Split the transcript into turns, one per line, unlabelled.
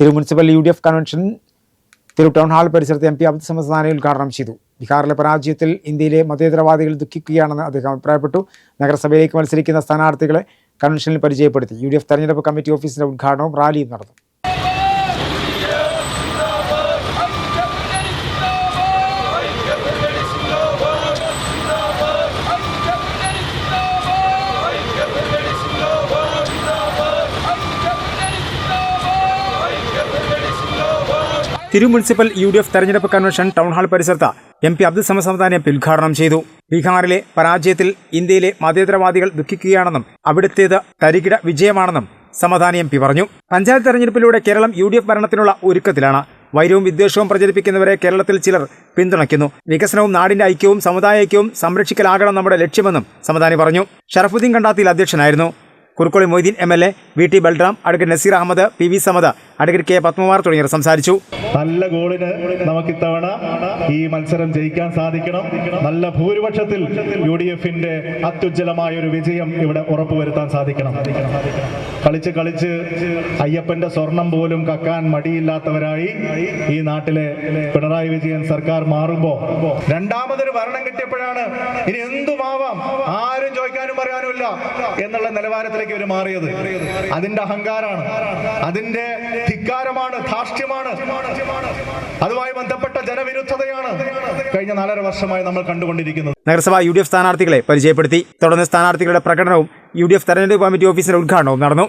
തിരു municipal U D F convention തിരു town hall പരിസരത്ത് എം പി അബ്ദുൽ സമദ് ഉദ്ഘാടനം ചെയ്തു. ബീഹാറിലെ പരാജയത്തിൽ ഇന്ത്യയിലെ മതേതരവാദികൾ ദുഃഖിക്കുകയാണെന്ന് അദ്ദേഹം അഭിപ്രായപ്പെട്ടു. നഗരസഭയിലേക്ക് മത്സരിക്കുന്ന സ്ഥാനാർത്ഥികളെ കൺവെൻഷനിൽ പരിചയപ്പെടുത്തി. യു ഡി എഫ് തെരഞ്ഞെടുപ്പ് കമ്മിറ്റി ഓഫീസിന്റെ ഉദ്ഘാടനവും റാലിയും നടന്നു. തിരു മുനിസിപ്പൽ യു ഡി എഫ് തെരഞ്ഞെടുപ്പ് കൺവെൻഷൻ ടൗൺഹാൾ പരിസരത്ത് M P Abdul Samad Samadani M P ഉദ്ഘാടനം ചെയ്തു. ബീഹാറിലെ പരാജയത്തിൽ ഇന്ത്യയിലെ മതേതരവാദികൾ ദുഃഖിക്കുകയാണെന്നും അവിടുത്തേത് തരികിട വിജയമാണെന്നും സമദാനി എം പി പറഞ്ഞു. പഞ്ചായത്ത് തെരഞ്ഞെടുപ്പിലൂടെ കേരളം യു ഡി എഫ് ഭരണത്തിനുള്ള ഒരുക്കത്തിലാണ്. വൈരവും വിദ്വേഷവും പ്രചരിപ്പിക്കുന്നവരെ കേരളത്തിൽ ചിലർ പിന്തുണയ്ക്കുന്നു. വികസനവും നാടിന്റെ ഐക്യവും സമുദായ ഐക്യവും സംരക്ഷിക്കലാകണം നമ്മുടെ ലക്ഷ്യമെന്നും സമദാനി പറഞ്ഞു. ഷറഫുദ്ദീൻ കണ്ടാത്തിൽ അധ്യക്ഷനായിരുന്നു. Kurukkoli Moideen M L A V T Balram advocate Naseer Ahammed P V Samad advocate K Padmakumar തുടങ്ങിയവർ സംസാരിച്ചു.
നല്ല ഗോളിന് നമുക്ക് ഇത്തവണ ഈ മത്സരം ജയിക്കാൻ സാധിക്കണം. നല്ല ഭൂരിപക്ഷത്തിൽ യു ഡി എഫിന്റെ അത്യുജ്വലമായ ഒരു വിജയം ഇവിടെ ഉറപ്പുവരുത്താൻ സാധിക്കണം. കളിച്ച് കളിച്ച് അയ്യപ്പന്റെ സ്വർണം പോലും കക്കാൻ മടിയില്ലാത്തവരായി ഈ നാട്ടിലെ പിണറായി വിജയൻ സർക്കാർ മാറുമ്പോ രണ്ടാമതൊരു ഭരണം കിട്ടിയപ്പോഴാണ് ഇനി എന്തുമാവാം? ആരും ചോദിക്കാനും പറയാനുമില്ല എന്നുള്ള നിലവാരത്തിലേക്ക് ഇവർ മാറിയത്. അതിന്റെ അഹങ്കാരാണ്. അതിന്റെ ധിക്കാരമാണ് ധാർഷ്ട്യമാണ്. അതുമായി ബന്ധപ്പെട്ട ജനവിരുദ്ധതയാണ് കഴിഞ്ഞ നാലര വർഷമായി നമ്മൾ കണ്ടുകൊണ്ടിരിക്കുന്നത്.
നഗരസഭാ യു ഡി എഫ് സ്ഥാനാർത്ഥികളെ പരിചയപ്പെടുത്തി. തുടർന്ന് സ്ഥാനാർത്ഥികളുടെ പ്രകടനവും യു ഡി എഫ് തെരഞ്ഞെടുപ്പ് കമ്മിറ്റി ഓഫീസിന്റെ ഉദ്ഘാടനവും നടന്നു.